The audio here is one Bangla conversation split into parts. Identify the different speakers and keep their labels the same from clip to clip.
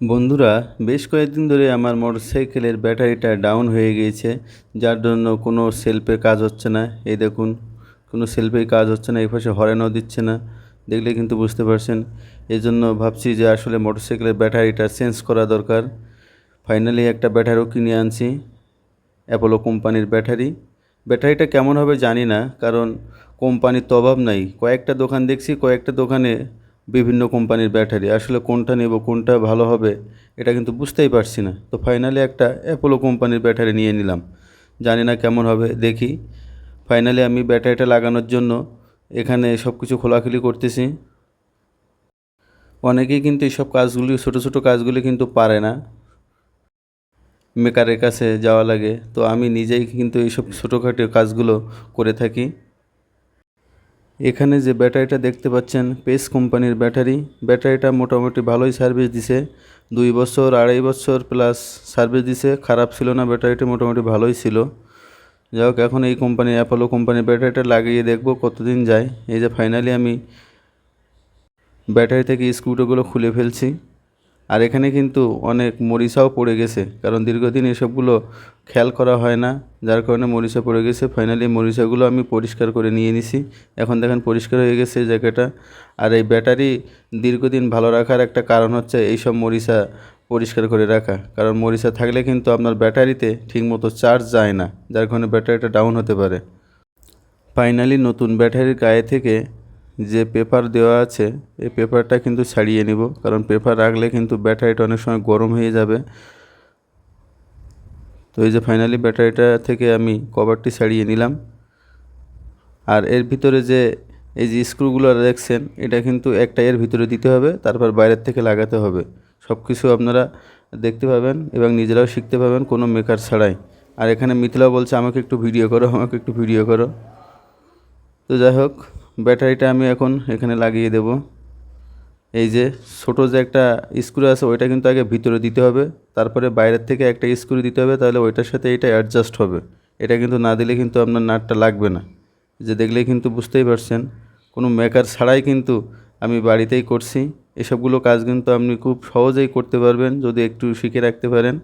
Speaker 1: বন্ধুরা, বেশ কয়েকদিন ধরে আমার মোটরসাইকেলের ব্যাটারিটা ডাউন হয়ে গিয়েছে, যার জন্য কোনো সেলফে কাজ হচ্ছে না। এই দেখুন, কোনো সেলফেই কাজ হচ্ছে না, এই পাশে হরেনও দিচ্ছে না, দেখলে কিন্তু বুঝতে পারছেন। এই জন্য ভাবছি যে আসলে মোটরসাইকেলের ব্যাটারিটা চেঞ্জ করা দরকার। ফাইনালি একটা ব্যাটারিও কিনে আনছি, অ্যাপোলো কোম্পানির ব্যাটারি। ব্যাটারিটা কেমন হবে জানি না, কারণ কোম্পানির তো অভাব নাই। কয়েকটা দোকান দেখছি, কয়েকটা দোকানে বিভিন্ন কোম্পানির ব্যাটারি, আসলে কোনটা নেব, কোনটা ভালো হবে, এটা কিন্তু বুঝতেই পারছি না। তো ফাইনালি একটা অ্যাপোলো কোম্পানির ব্যাটারি নিয়ে নিলাম। জানি না কেমন হবে, দেখি। ফাইনালি আমি ব্যাটারিটা লাগানোর জন্য এখানে সব কিছু খোলাখুলি করতেছি। অনেকেই কিন্তু এইসব কাজগুলি, ছোটো ছোটো কাজগুলি কিন্তু পারে না। মেকারের কাছে যাওয়া লাগে। তো আমি নিজেই কিন্তু এইসব ছোটোখাটো কাজগুলো করে থাকি। এখানে যে ব্যাটারিটা দেখতে পাচ্ছেন, পেস কোম্পানির ব্যাটারি। ব্যাটারিটা মোটামুটি ভালোই সার্ভিস দিছে। দুই বছর, আড়াই বছর প্লাস সার্ভিস দিছে। খারাপ ছিল না, ব্যাটারিটা মোটামুটি ভালোই ছিল। যাই হোক, এখন এই কোম্পানি অ্যাপোলো কোম্পানির ব্যাটারিটা লাগিয়ে দেখব কতদিন যায়। এই যে ফাইনালি আমি ব্যাটারি থেকে স্ক্রুটোগুলো খুলে ফেলছি। আর এখানে কিন্তু অনেক মরিচাও পড়ে গেছে, কারণ দীর্ঘদিন এসবগুলো খেয়াল করা হয় না। যার কারণে মরিচা পড়ে গেছে। ফাইনালি মরিচাগুলো আমি পরিষ্কার করে নিয়ে নিছি। এখন দেখেন পরিষ্কার হয়ে গেছে জায়গাটা। আর এই ব্যাটারি দীর্ঘদিন ভালো রাখার একটা কারণ হচ্ছে এইসব মরিচা পরিষ্কার করে রাখা। কারণ মরিচা থাকলে কিন্তু আপনার ব্যাটারিতে ঠিকমতো চার্জ যায় না, যার কারণে ব্যাটারিটা ডাউন হতে পারে। ফাইনালি নতুন ব্যাটারির গায়ে থেকে যে পেপার দেওয়া আছে, এই পেপারটা কিন্তু ছাড়িয়ে নিব। কারণ পেপার রাখলে কিন্তু ব্যাটারিটা অনেক সময় গরম হয়ে যাবে। তো এই যে ফাইনালি ব্যাটারিটা থেকে আমি কভারটি ছাড়িয়ে নিলাম। আর এর ভিতরে যে, এই যে স্ক্রুগুলো দেখছেন, এটা কিন্তু একটা এর ভিতরে দিতে হবে, তারপর বাইরের থেকে লাগাতে হবে। সব কিছু আপনারা দেখতে পাবেন এবং নিজেরাও শিখতে পাবেন কোনো মেকার ছাড়াই। আর এখানে মিথিলা বলছে, আমাকে একটু ভিডিও করো, আমাকে একটু ভিডিও করো। তো যাই হোক ব্যাটারিটা আমি এখন এখানে লাগিয়ে দেব। এই যে ছোটো যে একটা স্ক্রু আছে, ওইটা কিন্তু আগে ভিতরে দিতে হবে। তারপরে বাইরের থেকে একটা স্ক্রু দিতে হবে, তাহলে ওইটার সাথে এটা অ্যাডজাস্ট হবে। এটা কিন্তু না দিলে কিন্তু আপনার নাটটা লাগবে না। যে দেখলেই কিন্তু বুঝতেই পারছেন, কোনো মেকার ছাড়াই কিন্তু আমি বাড়িতেই করছি। এসবগুলো কাজ কিন্তু আপনি খুব সহজেই করতে পারবেন, যদি একটু শিখে রাখতে পারেন।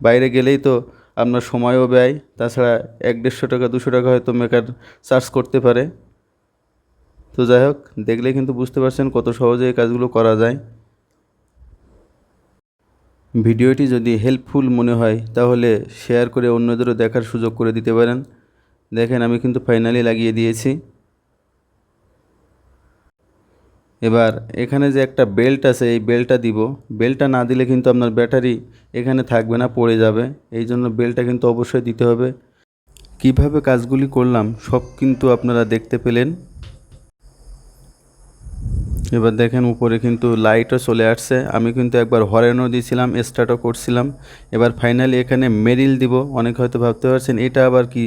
Speaker 1: বাইরে গেলেই তো আপনার সময়ও ব্যয়, তাছাড়া এক দেড়শো টাকা, দুশো টাকা হয়তো মেকার চার্জ করতে পারে। তো যাই হোক, দেখলে কিন্তু বুঝতে পারছেন কত সহজে এই কাজগুলো করা যায়। ভিডিওটি যদি হেল্পফুল মনে হয়, তাহলে শেয়ার করে অন্যদেরও দেখার সুযোগ করে দিতে পারেন। দেখেন, আমি কিন্তু ফাইনালি লাগিয়ে দিয়েছি। এবার এখানে যে একটা বেল্ট আছে, এই বেল্টটা দিব। বেল্টটা না দিলে কিন্তু আপনার ব্যাটারি এখানে থাকবে না, পড়ে যাবে। এই জন্য বেল্টটা কিন্তু অবশ্যই দিতে হবে। কীভাবে কাজগুলি করলাম, সব কিন্তু আপনারা দেখতে পেলেন। এবার দেখেন উপরে কিন্তু লাইটও চলে আসছে। আমি কিন্তু একবার হরেনও দিয়েছিলাম, স্টার্টও করছিলাম। এবার ফাইনালি এখানে মেরিল দিব। অনেক হয়তো ভাবতে পারছেন, এটা আবার কি?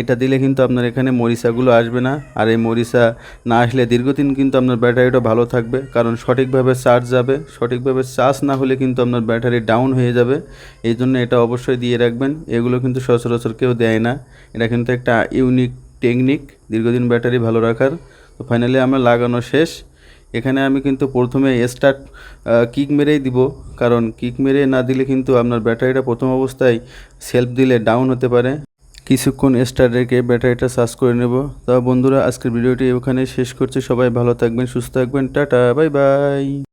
Speaker 1: এটা দিলে কিন্তু আপনার এখানে মরিচাগুলো আসবে না। আর এই মরিচা না আসলে দীর্ঘদিন কিন্তু আপনার ব্যাটারিটা ভালো থাকবে। কারণ সঠিকভাবে চার্জ যাবে, সঠিকভাবে চার্জ না হলে কিন্তু আপনার ব্যাটারি ডাউন হয়ে যাবে। এই জন্য এটা অবশ্যই দিয়ে রাখবেন। এগুলো কিন্তু সচরাচর কেউ দেয় না। এটা কিন্তু একটা ইউনিক টেকনিক, দীর্ঘদিন ব্যাটারি ভালো রাখার। তো ফাইনালি আমার লাগানো শেষ। এখানে আমি কিন্তু প্রথমে স্টার্ট কিক মেরেই দিব। কারণ কিক মেরে না দিলে কিন্তু আপনার ব্যাটারিটা প্রথম অবস্থায় সেলফ দিলে ডাউন হতে পারে। কিছুক্ষণ স্টার রেখে ব্যাটারিটা চার্জ করে নেব। তা বন্ধুরা, আজকের ভিডিওটি ওখানে শেষ করছি। সবাই ভালো থাকবেন, সুস্থ থাকবেন। Tata bye bye